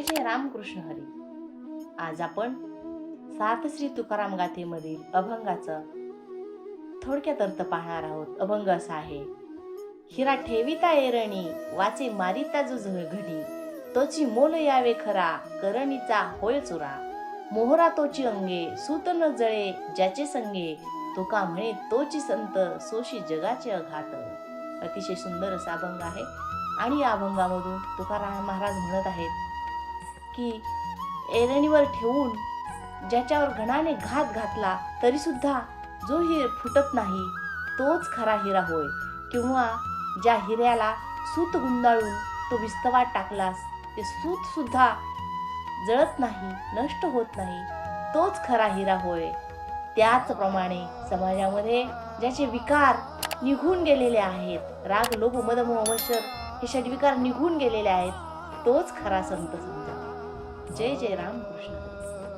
रामकृष्ण हरी. आज आपण सात श्री तुकाराम गाथेमधील अभंगाचं थोडक्यात अर्थ पाहणार आहोत. अभंग असा आहे हिरा ठेविता एरणी वाचे मारिता जो घडी तोची मोल यावे खरा करणीचा होय चुरा. मोहरा तोची अंगे सूत न जळे ज्याचे संगे तुका म्हणे तोची संत सोशी जगाचे अघात. अतिशय सुंदर असा अभंग आहे. आणि या अभंगामधून तुकाराम महाराज म्हणत आहेत की एरणीवर ठेवून ज्याच्यावर घणाने घात घातला तरीसुद्धा जो हिर फुटत नाही तोच खरा हिरा होय. किंवा ज्या हिऱ्याला सूत गुंडाळून तो विस्तवात टाकलास ते सूतसुद्धा जळत नाही नष्ट होत नाही तोच खरा हिरा होय. त्याचप्रमाणे समाजामध्ये ज्याचे विकार निघून गेलेले आहेत राग लोभ मद हे षडविकार निघून गेलेले आहेत तोच खरा संत समजा. जय जय राम कृष्ण हरी.